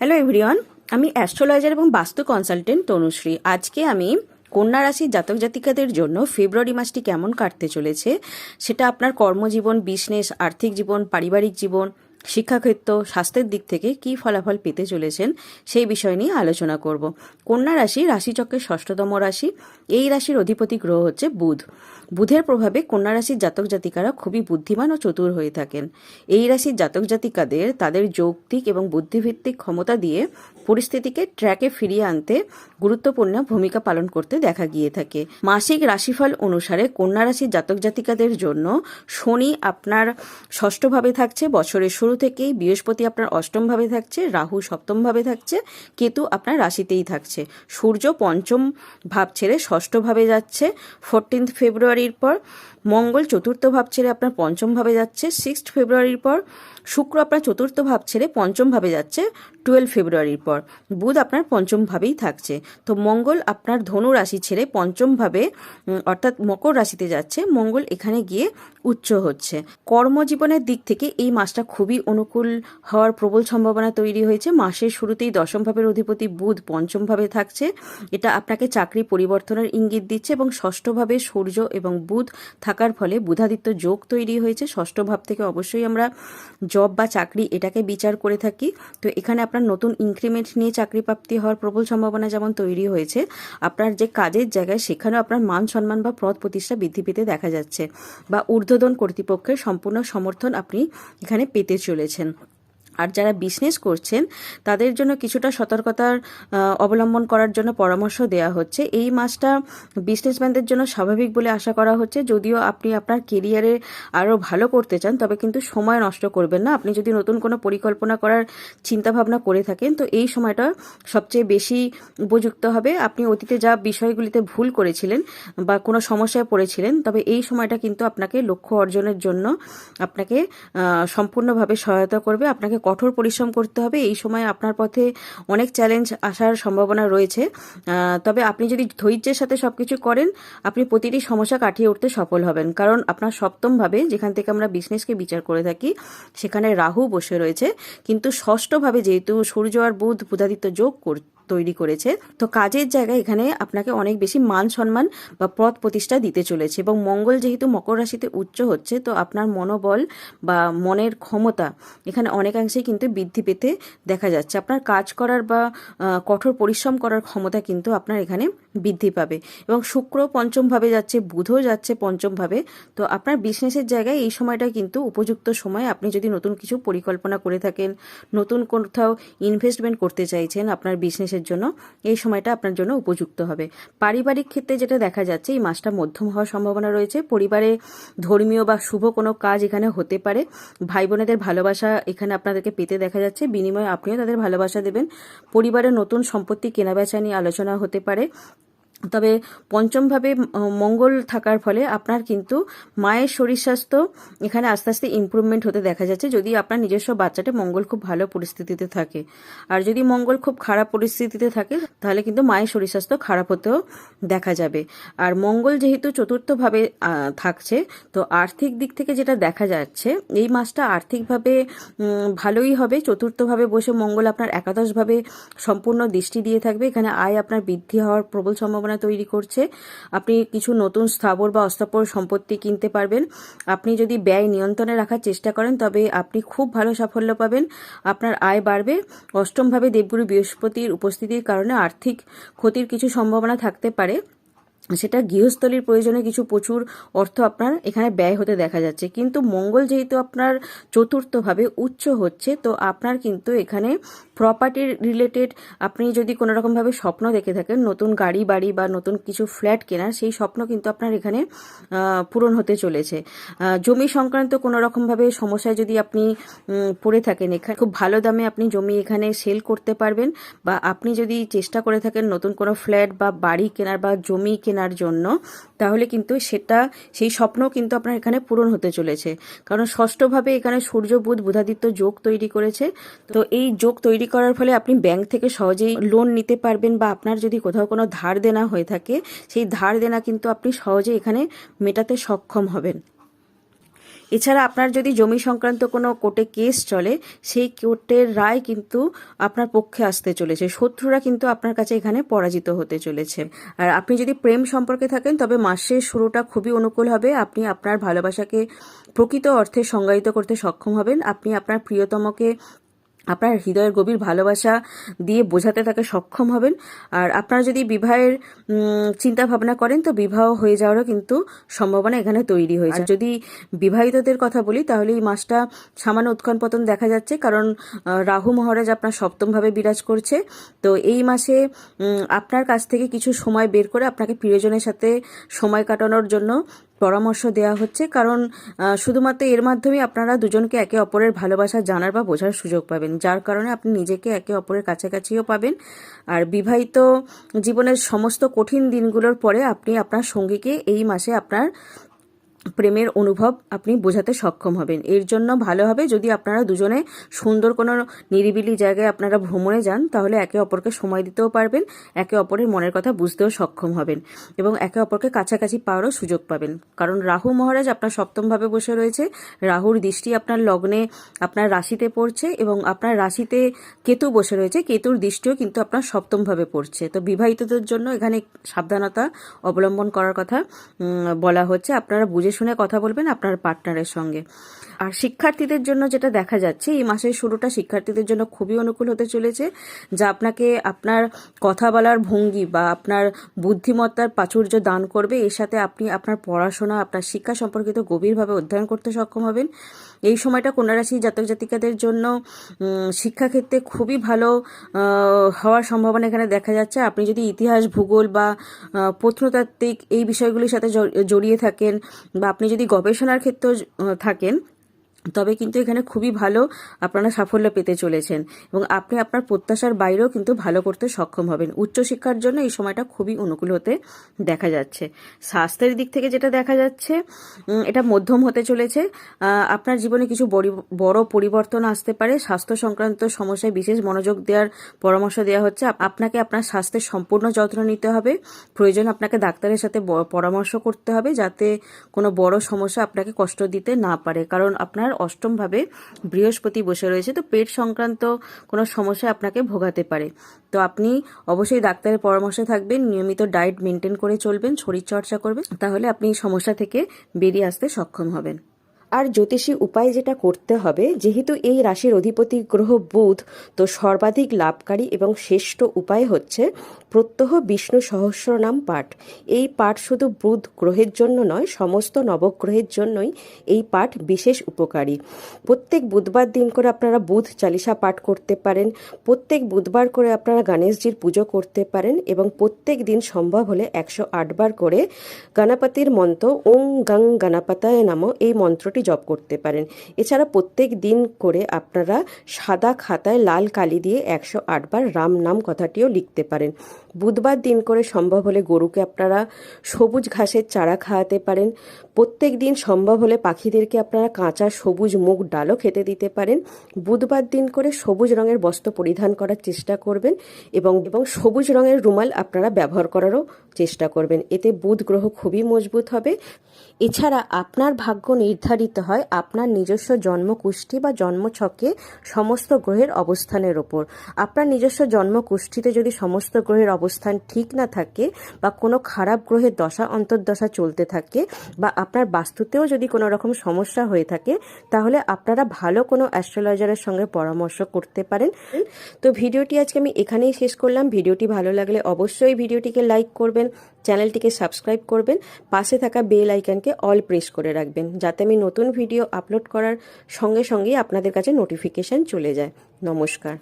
Hello everyone আমি astrologer এবং বাস্তু কনসালটেন্ট তনুশ্রী। আজকে আমি কন্যা রাশির জাতক জাতিকাদের জন্য ফেব্রুয়ারি মাসটি কেমন কাটতে চলেছে, সেটা আপনার কর্মজীবন বিজনেস আর্থিক জীবন, পারিবারিক জীবন শিক্ষাক্ষেত্র, স্বাস্থ্যের দিক থেকে কি ফলাফল পেতে চলেছেন সেই বিষয় নিয়ে আলোচনা করব। কন্যা রাশি, রাশিচক্রের ষষ্ঠতম রাশি। এই রাশির অধিপতি গ্রহ হচ্ছে বুধ। বুধের প্রভাবে কন্যা রাশির জাতক জাতিকারা খুবই বুদ্ধিমান ও চতুর হয়ে থাকেন। এই রাশির জাতক জাতিকাদের তাদের যৌক্তিক এবং বুদ্ধিভিত্তিক ক্ষমতা দিয়ে পরিস্থিতিকে ট্র্যাকে ফিরিয়ে আনতে গুরুত্বপূর্ণ ভূমিকা পালন করতে দেখা গিয়ে থাকে। মাসিক রাশিফল অনুসারে কন্যা রাশির জাতক জাতিকাদের জন্য শনি আপনার ষষ্ঠভাবে থাকছে, বছরের শুরু থেকেই বৃহস্পতি আপনার অষ্টমভাবে থাকছে, রাহু সপ্তমভাবে থাকছে, কেতু আপনার রাশিতেই থাকছে। সূর্য পঞ্চম ভাব ছেড়ে ষষ্ঠভাবে যাচ্ছে ফোরটিন্থ ফেব্রুয়ারির পর মঙ্গল চতুর্থ ভাব ছেড়ে আপনার পঞ্চম ভাবে যাচ্ছে সিক্সথ ফেব্রুয়ারির পর শুক্র আপনার চতুর্থ ভাব ছেড়ে পঞ্চম ভাবে যাচ্ছে টুয়েলভ ফেব্রুয়ারির পর। বুধ আপনার পঞ্চম ভাবেই থাকছে। তো মঙ্গল আপনার ধনু রাশি ছেড়ে পঞ্চম ভাবে অর্থাৎ মকর রাশিতে যাচ্ছে। মঙ্গল এখানে গিয়ে উচ্চ হচ্ছে। কর্মজীবনের দিক থেকে এই মাসটা খুবই অনুকূল হওয়ার প্রবল সম্ভাবনা তৈরি হয়েছে। মাসের শুরুতেই দশম ভাবের অধিপতি বুধ পঞ্চম ভাবে থাকছে। এটা আপনাকে চাকরি পরিবর্তনের ইঙ্গিত দিচ্ছে এবং ষষ্ঠভাবে সূর্য এবং বুধ থাকার ফলে বুধাদিত্য যোগ তৈরি হয়েছে। ষষ্ঠ ভাব থেকে অবশ্যই আমরা জব বা চাকরি এটাকে বিচার করে থাকি। তো এখানে আপনার নতুন ইনক্রিমেন্ট নিয়ে চাকরি প্রাপ্তি হওয়ার প্রবল সম্ভাবনা যেমন তৈরি হয়েছে, আপনার যে কাজের জায়গায় সেখানেও আপনার মান সম্মান বা পদ প্রতিষ্ঠা বৃদ্ধি পেতে দেখা যাচ্ছে বা ঊর্ধ্বতন কর্তৃপক্ষের সম্পূর্ণ সমর্থন আপনি এখানে পেতে চলেছেন। আর যারা বিজনেস করছেন, তাদের জন্য কিছুটা সতর্কতার অবলম্বন করার জন্য পরামর্শ দেওয়া হচ্ছে। এই মাসটা বিজনেসম্যানদের জন্য স্বাভাবিক বলে আশা করা হচ্ছে। যদিও আপনি আপনার কেরিয়ারে আরও ভালো করতে চান, তবে কিন্তু সময় নষ্ট করবেন না। আপনি যদি নতুন কোনো পরিকল্পনা করার চিন্তাভাবনা করে থাকেন, তো এই সময়টা সবচেয়ে বেশি উপযুক্ত হবে। আপনি অতীতে যা বিষয়গুলিতে ভুল করেছিলেন বা কোনো সমস্যায় পড়েছিলেন, তবে এই সময়টা কিন্তু আপনাকে লক্ষ্য অর্জনের জন্য আপনাকে সম্পূর্ণভাবে সহায়তা করবে। আপনাকে কঠোর পরিশ্রম করতে হবে, এই সময় আপনার পথে অনেক চ্যালেঞ্জ আসার সম্ভাবনা রয়েছে। তবে আপনি যদি ধৈর্যের সাথে সবকিছু করেন, আপনি প্রতিটি সমস্যা কাটিয়ে উঠতে সফল হবেন। কারণ আপনার সপ্তমভাবে যেখান থেকে আমরা বিজনেসকে বিচার করে থাকি, সেখানে রাহু বসে রয়েছে। কিন্তু ষষ্ঠভাবে যেহেতু সূর্য আর বুধ বুধাদিত্য যোগ কর তৈরি করেছে। তো কাজের জায়গায় এখানে আপনাকে অনেক বেশি মান সম্মান বা পদ প্রতিষ্ঠা দিতে চলেছে এবং মঙ্গল যেহেতু মকর রাশিতে উচ্চ হচ্ছে, তো আপনার মনোবল বা মনের ক্ষমতা এখানে অনেকাংশেই কিন্তু বৃদ্ধি পেতে দেখা যাচ্ছে। আপনার কাজ করার বা কঠোর পরিশ্রম করার ক্ষমতা কিন্তু আপনার এখানে বৃদ্ধি পাবে এবং শুক্র পঞ্চমভাবে যাচ্ছে, বুধও যাচ্ছে পঞ্চমভাবে। তো আপনার বিজনেসের জায়গায় এই সময়টা কিন্তু উপযুক্ত সময়। আপনি যদি নতুন কিছু পরিকল্পনা করে থাকেন, নতুন কোথাও ইনভেস্টমেন্ট করতে চাইছেন, আপনার বিজনেসের জন্য এই সময়টা আপনার জন্য উপযুক্ত হবে। পারিবারিক ক্ষেত্রে যেটা দেখা যাচ্ছে, এই মাসটা মধ্যম হওয়ার সম্ভাবনা রয়েছে। পরিবারে ধর্মীয় বা শুভ কোনো কাজ এখানে হতে পারে। ভাই বোনেদের ভালোবাসা এখানে আপনাদেরকে পেতে দেখা যাচ্ছে। বিনিময়ে আপনিও তাদের ভালোবাসা দেবেন। পরিবারের নতুন সম্পত্তি কেনাবেচা নিয়ে আলোচনা হতে পারে। তবে পঞ্চমভাবে মঙ্গল থাকার ফলে আপনার কিন্তু মায়ের শরীর স্বাস্থ্য এখানে আস্তে আস্তে ইমপ্রুভমেন্ট হতে দেখা যাচ্ছে যদি আপনার নিজস্ব বাচ্চাটা মঙ্গল খুব ভালো পরিস্থিতিতে থাকে। আর যদি মঙ্গল খুব খারাপ পরিস্থিতিতে থাকে, তাহলে কিন্তু মায়ের শরীর স্বাস্থ্য খারাপ হতেও দেখা যাবে। আর মঙ্গল যেহেতু চতুর্থভাবে থাকছে, তো আর্থিক দিক থেকে যেটা দেখা যাচ্ছে, এই মাসটা আর্থিকভাবে ভালোই হবে। চতুর্থভাবে বসে মঙ্গল আপনার একাদশভাবে সম্পূর্ণ দৃষ্টি দিয়ে থাকবে। এখানে আয় আপনার বৃদ্ধি হওয়ার প্রবল সম্ভাবনা তৈরি করছে। আপনি কিছু নতুন স্থাবর বা অস্থাবর সম্পত্তি কিনতে পারবেন। আপনি যদি ব্যয় নিয়ন্ত্রণে রাখার চেষ্টা করেন, তবে আপনি খুব ভালো সাফল্য পাবেন। আপনার আয় বাড়বে। অষ্টমভাবে দেবগুরু বৃহস্পতির উপস্থিতির কারণে আর্থিক ক্ষতির কিছু সম্ভাবনা থাকতে পারে। সেটা গৃহস্থলীর প্রয়োজনে কিছু প্রচুর অর্থ আপনার এখানে ব্যয় হতে দেখা যাচ্ছে। কিন্তু মঙ্গল যেহেতু আপনার চতুর্থভাবে উচ্চ হচ্ছে, তো আপনার কিন্তু এখানে প্রপার্টির রিলেটেড আপনি যদি কোনো রকমভাবে স্বপ্ন দেখে থাকেন, নতুন গাড়ি বাড়ি বা নতুন কিছু ফ্ল্যাট কেনার, সেই স্বপ্ন কিন্তু আপনার এখানে পূরণ হতে চলেছে। জমি সংক্রান্ত কোনো রকমভাবে সমস্যায় যদি আপনি পড়ে থাকেন, এখানে খুব ভালো দামে আপনি জমি এখানে সেল করতে পারবেন বা আপনি যদি চেষ্টা করে থাকেন নতুন কোনো ফ্ল্যাট বা বাড়ি কেনার বা জমি কেনার জন্য, তাহলে কিন্তু সেটা, সেই স্বপ্ন কিন্তু আপনার এখানে পূরণ হতে চলেছে। কারণ ষষ্ঠভাবে এখানে সূর্য, বুধ, বুধাদিত্য যোগ তৈরি করেছে। তো এই যোগ তৈরি করার ফলে আপনি ব্যাংক থেকে সহজেই লোন নিতে পারবেন বা আপনার যদি কোথাও কোনো ধার দেনা হয়ে থাকে, সেই ধার দেনা কিন্তু আপনি সহজে এখানে মেটাতে সক্ষম হবেন। এছাড়া আপনার যদি জমি সংক্রান্ত কোনো কোর্টে কেস চলে, সেই কোর্টের রায় কিন্তু আপনার পক্ষে আসতে চলেছে। শত্রুরা কিন্তু আপনার কাছে এখানে পরাজিত হতে চলেছে। আর আপনি যদি প্রেম সম্পর্কে থাকেন, তবে মাসের শুরুটা খুবই অনুকূল হবে। আপনি আপনার ভালোবাসাকে প্রকৃত অর্থে সংজ্ঞায়িত করতে সক্ষম হবেন। আপনি আপনার প্রিয়তমকে আপনার হৃদয়ের গভীর ভালোবাসা দিয়ে বোঝাতে তাকে সক্ষম হবেন। আর আপনারা যদি বিবাহের চিন্তা ভাবনা করেন তো বিবাহ হয়ে যাওয়ারও কিন্তু সম্ভাবনা এখানে তৈরি হয়েছে। যদি বিবাহিতদের কথা বলি তাহলে এই মাসটা সামান্য উৎক্ষণ পতন দেখা যাচ্ছে কারণ রাহু মহারাজ আপনার সপ্তমভাবে বিরাজ করছে। তো এই মাসে আপনার কাছ থেকে কিছু সময় বের করে আপনাকে প্রিয়জনের সাথে সময় কাটানোর জন্য পরামর্শ দেওয়া হচ্ছে। কারণ শুধুমাত্র এর মাধ্যমে আপনারা দুজনকে একে অপরের ভালোবাসা জানার বা বোঝার সুযোগ পাবেন। যার কারণে আপনি নিজেকে একে অপরের কাছাকাছিও পাবেন। আর বিবাহিত জীবনের সমস্ত কঠিন দিনগুলোর পরে আপনি আপনার সঙ্গীকে এই মাসে আপনার প্রেমের অনুভব আপনি বোঝাতে সক্ষম হবেন। এর জন্য ভালো হবে যদি আপনারা দুজনে সুন্দর কোনো নিরিবিলি জায়গায় আপনারা ভ্রমণে যান, তাহলে একে অপরকে সময় দিতেও পারবেন, একে অপরের মনের কথা বুঝতেও সক্ষম হবেন এবং একে অপরকে কাছাকাছি পাওয়ারও সুযোগ পাবেন। কারণ রাহু মহারাজ আপনার সপ্তমভাবে বসে রয়েছে, রাহুর দৃষ্টি আপনার লগ্নে, আপনার রাশিতে পড়ছে এবং আপনার রাশিতে কেতু বসে রয়েছে, কেতুর দৃষ্টিও কিন্তু আপনার সপ্তমভাবে পড়ছে। তো বিবাহিতদের জন্য এখানে সাবধানতা অবলম্বন করার কথা বলা হচ্ছে। আপনারা বুঝে শুনে কথা বলবেন আপনার পার্টনারের সঙ্গে। আর শিক্ষার্থীদের জন্য যেটা দেখা যাচ্ছে, এই মাসের শুরুটা শিক্ষার্থীদের জন্য খুবই অনুকূল হতে চলেছে, যা আপনাকে আপনার কথা বলার ভঙ্গি বা আপনার বুদ্ধিমত্তার প্রাচুর্য দান করবে। এর সাথে আপনি আপনার পড়াশোনা, আপনার শিক্ষা সম্পর্কিত গভীরভাবে অধ্যয়ন করতে সক্ষম হবেন। এই সময়টা কন্যা রাশি জাতক জাতিকাদের জন্য শিক্ষাক্ষেত্রে খুবই ভালো হওয়ার সম্ভাবনা এখানে দেখা যাচ্ছে। আপনি যদি ইতিহাস, ভূগোল বা প্রত্নতাত্ত্বিক এই বিষয়গুলির সাথে জড়িয়ে থাকেন বা আপনি যদি গবেষণার ক্ষেত্রে থাকেন তবে কিন্তু এখানে খুবই ভালো আপনারা সাফল্য পেতে চলেছেন এবং আপনি আপনার প্রত্যাশার বাইরেও কিন্তু ভালো করতে সক্ষম হবেন। উচ্চশিক্ষার জন্য এই সময়টা খুবই অনুকূল হতে দেখা যাচ্ছে। স্বাস্থ্যের দিক থেকে যেটা দেখা যাচ্ছে এটা মধ্যম হতে চলেছে। আপনার জীবনে কিছু বড়ি- পরিবর্তন আসতে পারে। স্বাস্থ্য সংক্রান্ত সমস্যায় বিশেষ মনোযোগ দেওয়ার পরামর্শ দেওয়া হচ্ছে। আপনাকে আপনার স্বাস্থ্যের সম্পূর্ণ যত্ন নিতে হবে। প্রয়োজন আপনাকে ডাক্তারের সাথে পরামর্শ করতে হবে যাতে কোনো বড় সমস্যা আপনাকে কষ্ট দিতে না পারে। কারণ আপনার অষ্টমভাবে বৃহস্পতি বসে রয়েছে, তো পেট সংক্রান্ত কোনো সমস্যা আপনাকে ভোগাতে পারে। তো আপনি অবশ্যই ডাক্তারের পরামর্শে থাকবেন, নিয়মিত ডায়েট মেনটেন করে চলবেন, শরীরচর্চা করবেন, তাহলে আপনি সমস্যা থেকে বেরিয়ে আসতে সক্ষম হবেন। আর জ্যোতিষী উপায় যেটা করতে হবে, যেহেতু এই রাশির অধিপতি গ্রহ বুধ, তো সর্বাধিক লাভকারী এবং শ্রেষ্ঠ উপায় হচ্ছে প্রত্যহ বিষ্ণু সহস্র নাম পাঠ। এই পাঠ শুধু বুধ গ্রহের জন্য নয়, সমস্ত নবগ্রহের জন্যই এই পাঠ বিশেষ উপকারী। প্রত্যেক বুধবার দিন করে আপনারা বুধ চালিসা পাঠ করতে পারেন, প্রত্যেক বুধবার করে আপনারা গণেশজির পুজো করতে পারেন এবং প্রত্যেক দিন সম্ভব হলে একশো আটবার করে গণপতির মন্ত্র ওং গং গণপতায় নাম এই মন্ত্রটি জপ করতে পারেন। এছাড়া প্রত্যেক দিন করে আপনারা সাদা খাতায় লাল কালি দিয়ে একশো আটবার রাম নাম কথাটিও লিখতে পারেন। বুধবার দিন করে সম্ভব হলে গরুকে আপনারা সবুজ ঘাসের চারা খাওয়াতে পারেন। প্রত্যেক দিন সম্ভব হলে পাখিদেরকে আপনারা কাঁচা সবুজ মুগ ডালও খেতে দিতে পারেন। বুধবার দিন করে সবুজ রঙের বস্ত্র পরিধান করার চেষ্টা করবেন এবং এবং সবুজ রঙের রুমাল আপনারা ব্যবহার করারও চেষ্টা করবেন। এতে বুধ গ্রহ খুবই মজবুত হবে। এছাড়া আপনার ভাগ্য নির্ধারিত হয় আপনার নিজস্ব জন্মকুষ্ঠি বা জন্মছকে সমস্ত গ্রহের অবস্থানের ওপর। আপনার নিজস্ব জন্মকুষ্ঠিতে যদি সমস্ত গ্রহের অবস্থান ঠিক না থাকে বা কোনো খারাপ গ্রহের দশা, অন্তর্দশা চলতে থাকে বা আপনার বাস্তুতেও যদি কোনো রকম সমস্যা হয়ে থাকে, তাহলে আপনারা ভালো কোনো অ্যাস্ট্রোলজারের সঙ্গে পরামর্শ করতে পারেন। তো ভিডিওটি আজকে আমি এখানেই শেষ করলাম। ভিডিওটি ভালো লাগলে অবশ্যই ভিডিওটিকে লাইক করবেন, চ্যানেলটিকে সাবস্ক্রাইব করবেন, পাশে থাকা বেল আইকনকে অল প্রেস করে রাখবেন, যাতে আমি নতুন ভিডিও আপলোড করার সঙ্গে সঙ্গেই আপনাদের কাছে নোটিফিকেশান চলে যায়। নমস্কার।